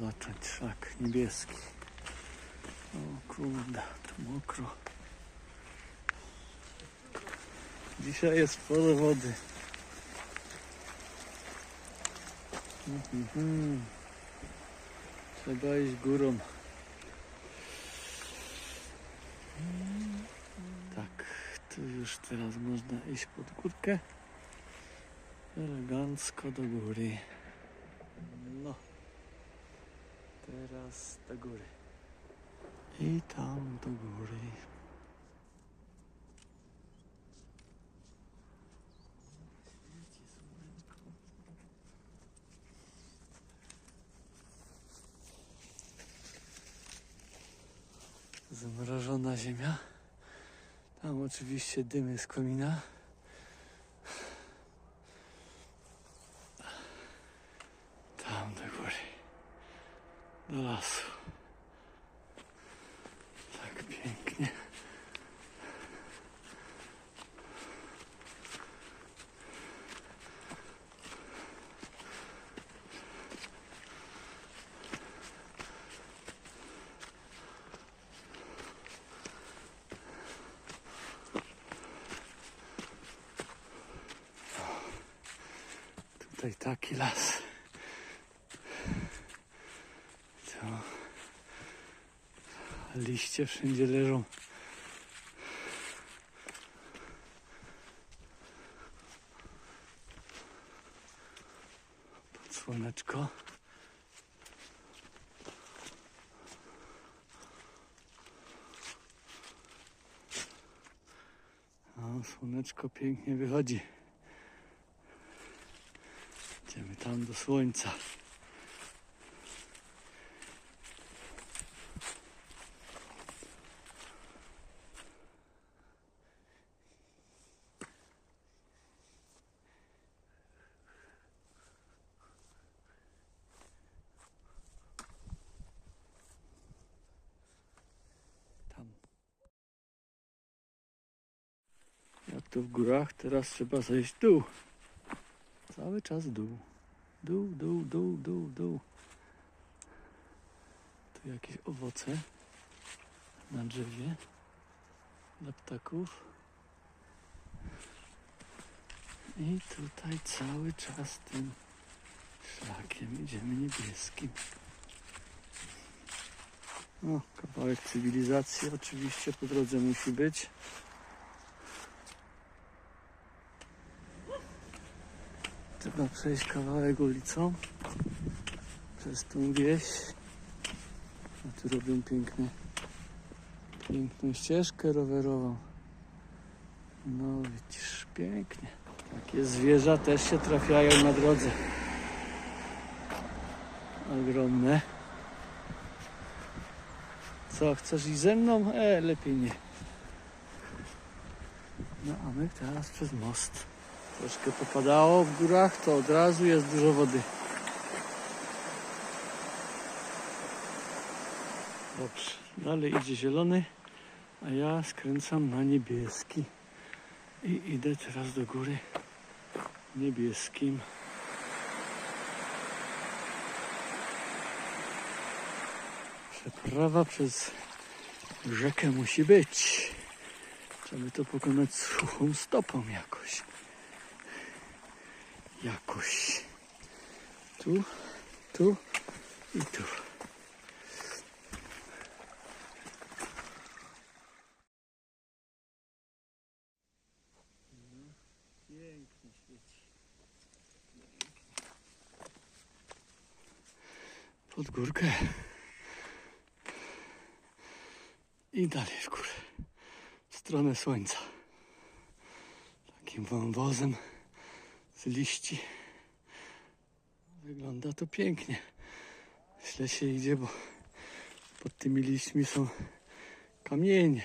zacząć szlak niebieski. O kurde, tu mokro. Dzisiaj jest sporo wody. Mhm. Trzeba iść górą. Tak, tu już teraz można iść pod górkę. Elegancko do góry. No. Teraz do góry. I tam do góry. Zmrożona ziemia. Tam oczywiście dymy z komina. Tam do góry. Do lasu. Tak pięknie. Tutaj taki las. To liście wszędzie leżą. Słoneczko. O, słoneczko pięknie wychodzi. Idziemy tam do słońca. To w górach, teraz trzeba zejść dół. Cały czas dół. Dół, dół, dół, dół, dół. Tu jakieś owoce na drzewie dla ptaków. I tutaj cały czas tym szlakiem idziemy niebieskim. O, kawałek cywilizacji oczywiście po drodze musi być. Trzeba przejść kawałek ulicą przez tą wieś. A tu robią piękne, piękną ścieżkę rowerową. No widzisz, pięknie. Takie zwierza też się trafiają na drodze. Ogromne. Co, chcesz iść ze mną? E, lepiej nie. No a my teraz przez most. Troszkę popadało w górach, to od razu jest dużo wody. Dobrze, dalej idzie zielony, a ja skręcam na niebieski. I idę teraz do góry niebieskim. Przeprawa przez rzekę musi być. Trzeba to pokonać suchą stopą jakoś jakoś. Tu, tu i tu. Pod górkę. I dalej w górę. W stronę słońca. Takim wąwozem liści. Wygląda to pięknie. Źle się idzie, bo pod tymi liśćmi są kamienie.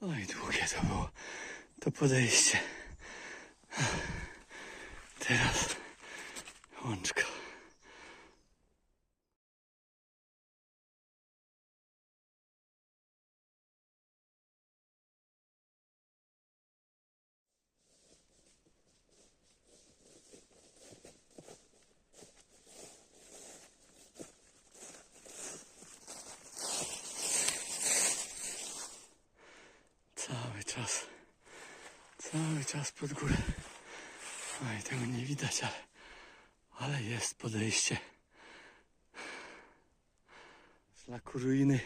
Oj, długie to było to podejście. Teraz łączka. Cały czas pod górę. Oj, tego nie widać, ale, ale jest podejście. Szlaku ruiny.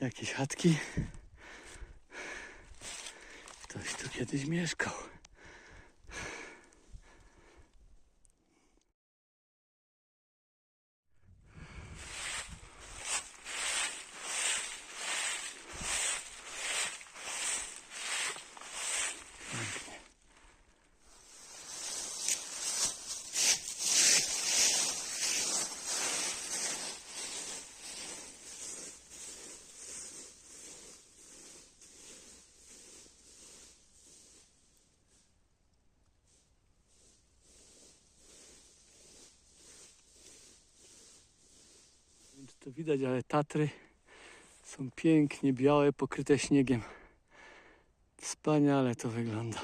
Jakieś chatki. Ktoś tu kiedyś mieszkał. To widać, ale Tatry są pięknie białe, pokryte śniegiem. Wspaniale to wygląda.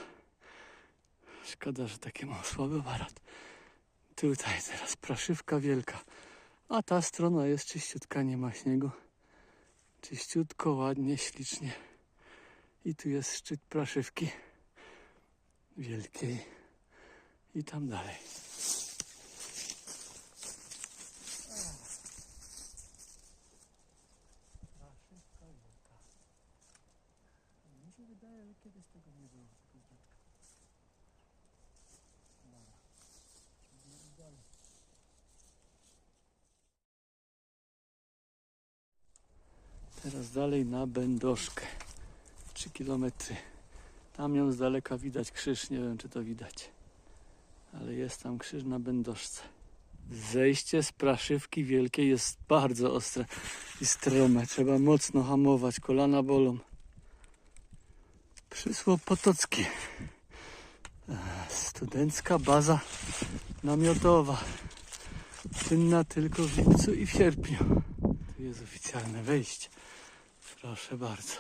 Szkoda, że taki mam słaby aparat. Tutaj teraz praszywka wielka. A ta strona jest czyściutka, nie ma śniegu. Czyściutko, ładnie, ślicznie. I tu jest szczyt praszywki wielkiej. I tam dalej. Praszywka wielka. Mi się wydaje, że kiedyś tego nie było, tylko z dziadka. Dobra. Idziemy dalej. Teraz dalej na Będoszkę. 3 kilometry. Tam ją z daleka widać krzyż, nie wiem czy to widać. Ale jest tam krzyż na Będoszce. Zejście z praszywki wielkiej jest bardzo ostre i strome. Trzeba mocno hamować, kolana bolą. Przysło Potockie. Studencka baza namiotowa. Czynna tylko w lipcu i w sierpniu. Tu jest oficjalne wejście. Proszę bardzo.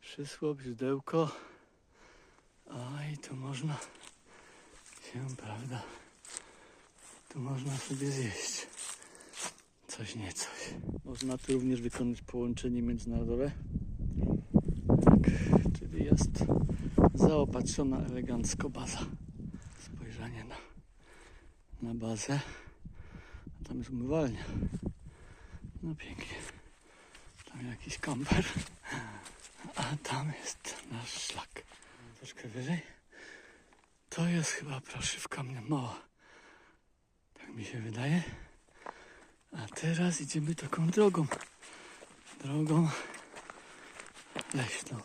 Przysło, źródełko. A i tu można się, prawda? Tu można sobie zjeść. Coś nie coś. Można tu również wykonać połączenie międzynarodowe. Tak, czyli jest zaopatrzona elegancko baza. Spojrzenie na, na bazę. A tam jest umywalnia. No pięknie. Tam jakiś kamper. A tam jest nasz szlak. Troszkę wyżej. To jest chyba proszywka mnie mała. Tak mi się wydaje. A teraz idziemy taką drogą. Drogą leśną.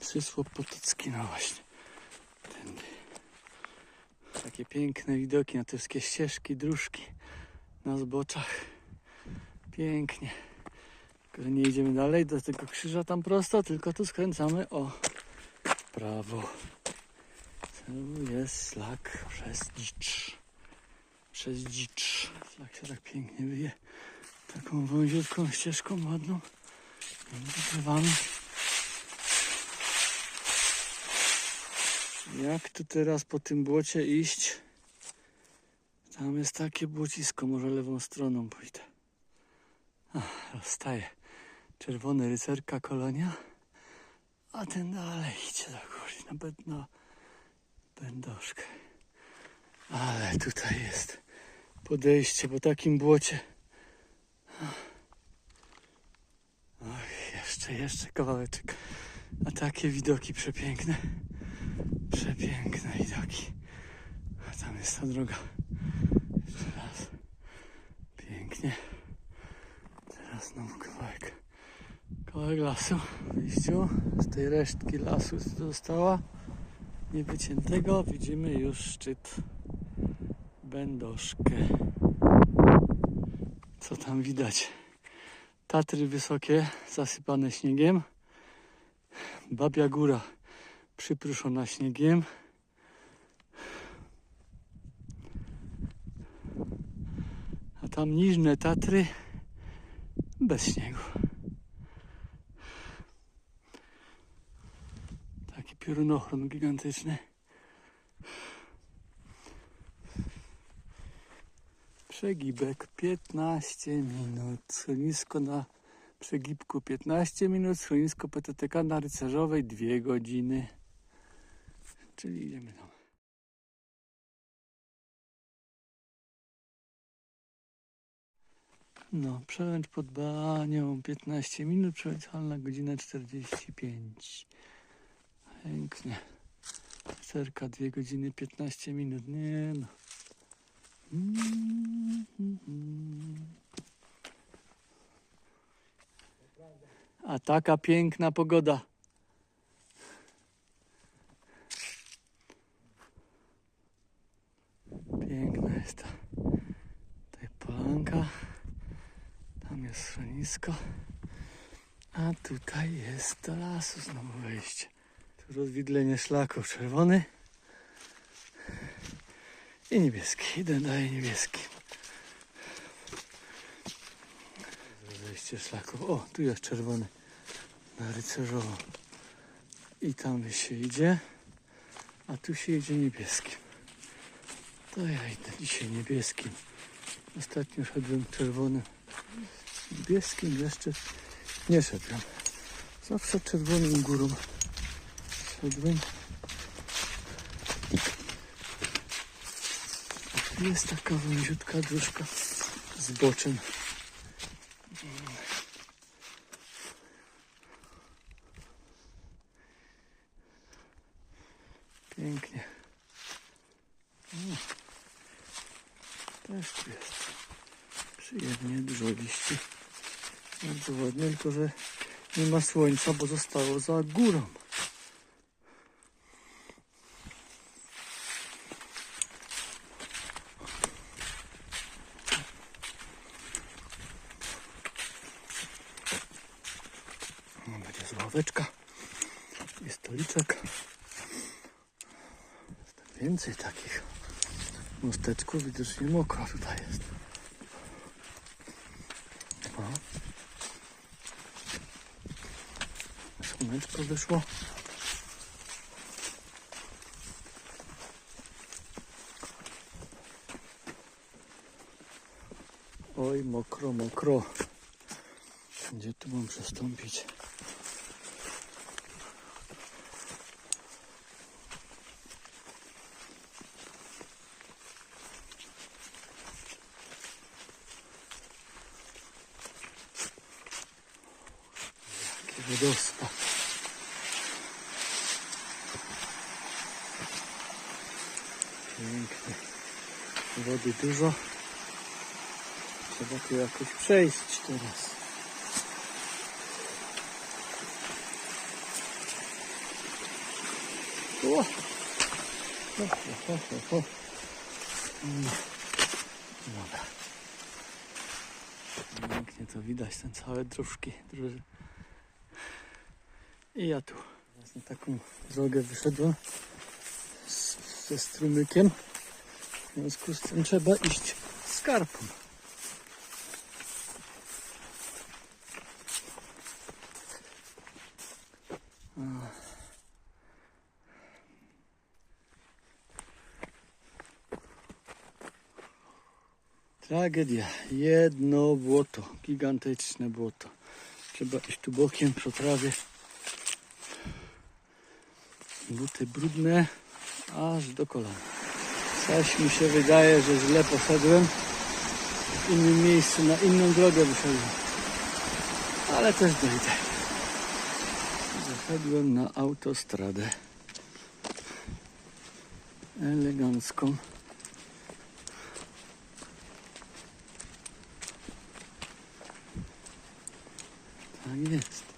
Przysłop Potocki, właśnie. Tędy. Takie piękne widoki na te wszystkie ścieżki, dróżki na zboczach. Pięknie. Tylko, nie idziemy dalej do tego krzyża tam prosto, tylko tu skręcamy o prawo. Tu jest szlak przez dzicz. Przez dzicz. Szlak się tak pięknie wyje. Taką wąziutką ścieżką ładną. Drzewami. Jak tu teraz po tym błocie iść? Tam jest takie błocisko, może lewą stroną pójdę. Ach, rozstaje. Czerwony rycerka kolonia. A ten dalej idzie do góry, na bedno, będoszkę. Ale tutaj jest podejście po takim błocie. Oj, jeszcze, jeszcze kawałeczek. A takie widoki przepiękne. Przepiękne widoki. A tam jest ta droga. Jeszcze raz. Pięknie. Teraz znowu kawałek. Kawałek lasu w wyjściu. Z tej resztki lasu co została niewyciętego widzimy już szczyt Będoszkę. Co tam widać? Tatry wysokie, zasypane śniegiem. Babia góra przypruszona śniegiem. Tam niżne Tatry bez śniegu. Taki piorunochron gigantyczny. Przegibek 15 minut. Schronisko na Przegibku 15 minut, schronisko PTTK na Rycerzowej 2 godziny. Czyli idziemy tam. No, przełęcz pod Banią 15 minut, przełęczalna godzina 45. Pięknie. Cerka 2 godziny 15 minut, nie no. A taka piękna pogoda. Piękna jest ta tutaj polanka. Tam jest schronisko. A tutaj jest do lasu znowu wejście. Tu rozwidlenie szlaków czerwony i niebieski. Idę dalej niebieski. Wejście szlaków. O, tu jest czerwony na rycerzowo. I tam się idzie, a tu się idzie niebieskim. To ja idę dzisiaj niebieskim. Ostatnio szedłem czerwonym. Niebieskim jeszcze nie szedłem. Zawsze czerwonym górą szedłem. Jest taka wąziutka dróżka z boczem. Pięknie. Też tu jest. Przyjemnie, dużo liści. Bardzo ładnie, tylko że nie ma słońca, bo zostało za górą. No, Będzie z ławeczka i stoliczek. Jest więcej takich mosteczków. Widocznie mokro tutaj jest. O. Słoneczko wyszło. Oj, mokro, mokro. Gdzie tu mam przestąpić? Pięknie. Wody dużo. Trzeba tu jakoś przejść teraz. O! Ho, ho, ho, ho. Dobra. Pięknie to widać, ten całe dróżki. I ja tu na taką drogę wyszedłem ze strumykiem. W związku z tym trzeba iść skarpą. Tragedia. Jedno błoto. Gigantyczne błoto. Trzeba iść tu bokiem po trawie. Buty brudne aż do kolan. Coś mi się wydaje, że źle poszedłem. W innym miejscu, na inną drogę wyszedłem. Ale też dojdę. Wyszedłem na autostradę. Elegancką. Tak jest.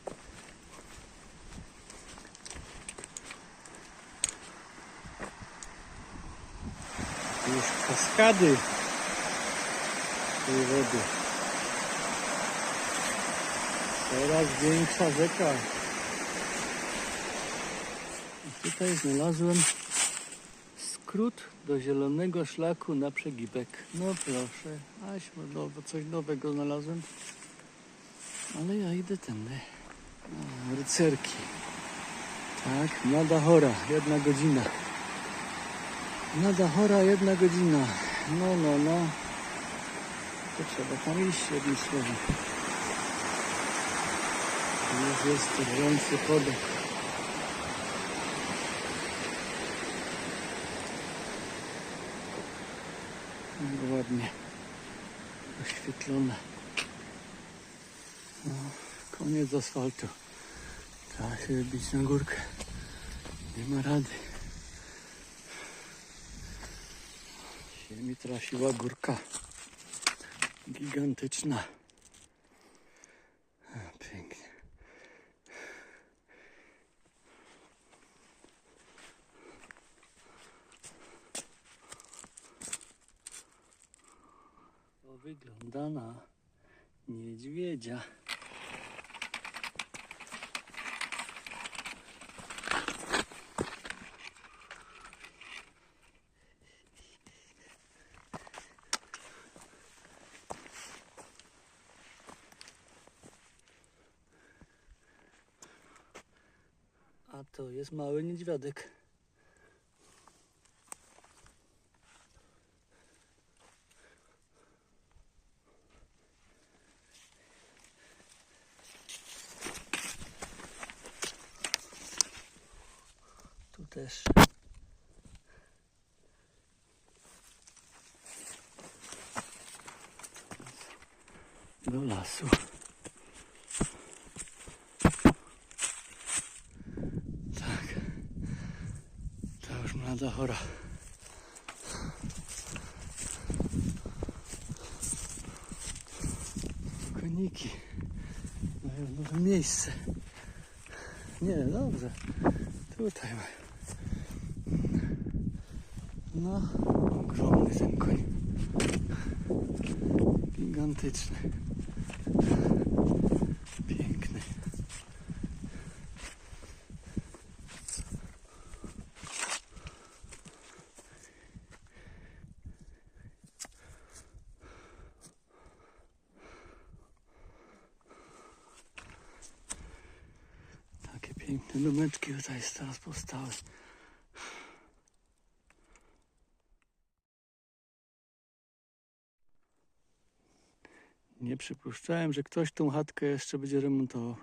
Już kaskady tej wody. Coraz większa rzeka. I tutaj znalazłem skrót do zielonego szlaku na przegibek. No proszę, aś nowo, coś nowego znalazłem. Ale ja idę tędy. Rycerki. Tak, Mlada Chora, jedna godzina. Mlada Chora, jedna godzina. No, no, no. To trzeba tam iść jednym słowem. Już jest drżący podok. Jak ładnie oświetlone. No, koniec asfaltu. Trzeba się wybić na górkę. Nie ma rady. Się mi trafiła górka. Gigantyczna. Pięknie. To wygląda na niedźwiedzia. To jest mały niedźwiadek. Tu też. Do lasu. Tak. Mlada chora. Koniki. Mają nowe miejsce. Nie, dobrze. Tutaj mają. No, ogromny ten koń. Gigantyczny. Piękny. Takie domeczki tutaj teraz powstały. Nie przypuszczałem, że ktoś tą chatkę jeszcze będzie remontował.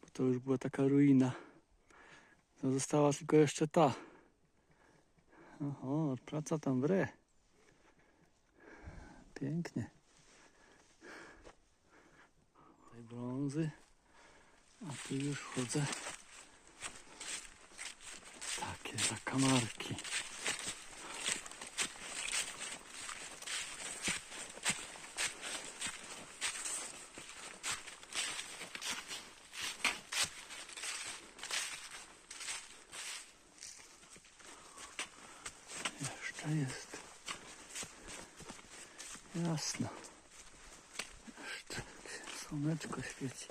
Bo to już była taka ruina. To została tylko jeszcze ta. Oho, praca tam wre. Pięknie. Tutaj brązy. A tu już wchodzę. Takie zakamarki. Jeszcze jest. Jasno. Jeszcze słoneczko świeci.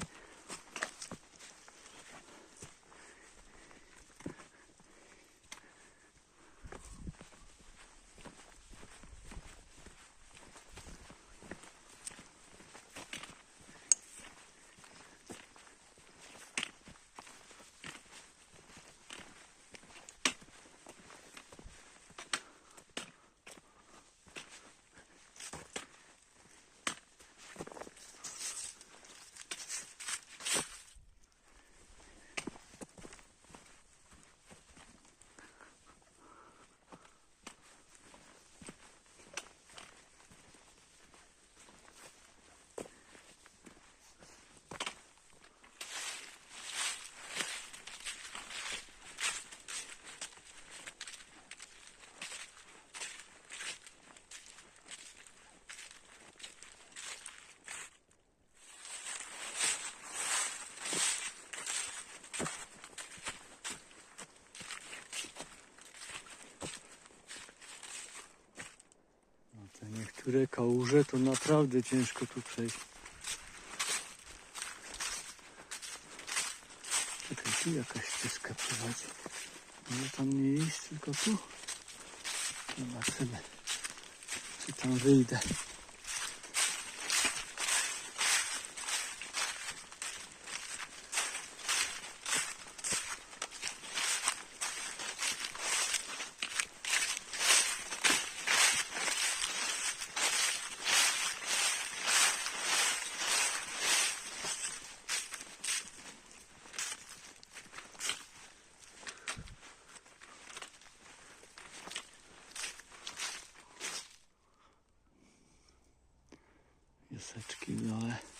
Niektóre kałuże to naprawdę ciężko tu przejść. Czekaj, tu jakaś ścieżka prowadzi. Może tam nie iść, tylko tu. Zobaczymy, czy tam wyjdę. Lle ti'n ginio de?